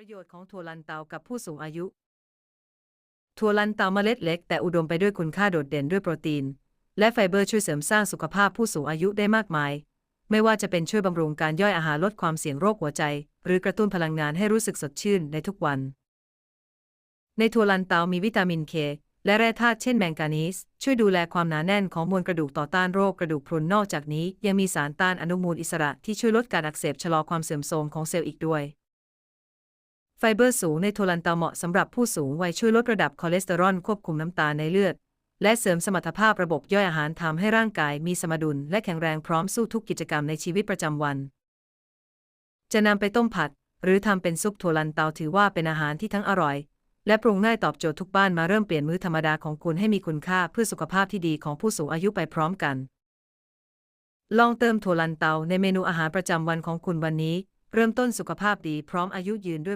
ประโยชน์ของถั่วลันเตากับผู้สูงอายุ ถั่วลันเตาเมล็ดเล็ก แต่อุดมไปด้วยคุณค่าโดดเด่นด้วยโปรตีน และไฟเบอร์ช่วยเสริมสร้างสุขภาพผู้สูงอายุได้มากมาย ไม่ว่าจะเป็นช่วยบำรุงการย่อยอาหารลดความเสี่ยงโรคหัวใจ หรือกระตุ้นพลังงานให้รู้สึกสดชื่นในทุกวัน ในถั่วลันเตามีวิตามินเคและแร่ธาตุเช่นแมงกานีสช่วยดูแลความหนาแน่นของมวลกระดูกต่อต้านโรคกระดูกพรุนนอกจากนี้ ยังมีสารต้านอนุมูลอิสระที่ช่วยลดการอักเสบชะลอความเสื่อมโทรมของเซลล์อีกด้วย ไฟเบอร์สูงในถั่วลันเตาเหมาะสำหรับผู้สูงวัยช่วยลดระดับคอเลสเตอรอลควบคุมน้ำตาลในเลือด และเสริมสมรรถภาพระบบย่อยอาหารทำให้ร่างกายมีสมดุลและแข็งแรงพร้อมสู้ทุกกิจกรรมในชีวิตประจำวัน จะนำไปต้มผัด หรือทำเป็นซุปถั่วลันเตาถือว่าเป็นอาหารที่ทั้งอร่อย และปรุงง่ายตอบโจทย์ทุกบ้านมาเริ่มเปลี่ยนมื้อธรรมดาของคุณให้มีคุณค่าเพื่อสุขภาพที่ดีของผู้สูงอายุไปพร้อมกัน ลองเติมถั่วลันเตาในเมนูอาหารประจำวันของคุณวันนี้ เริ่มต้นสุขภาพดีพร้อมอายุยืนด้วย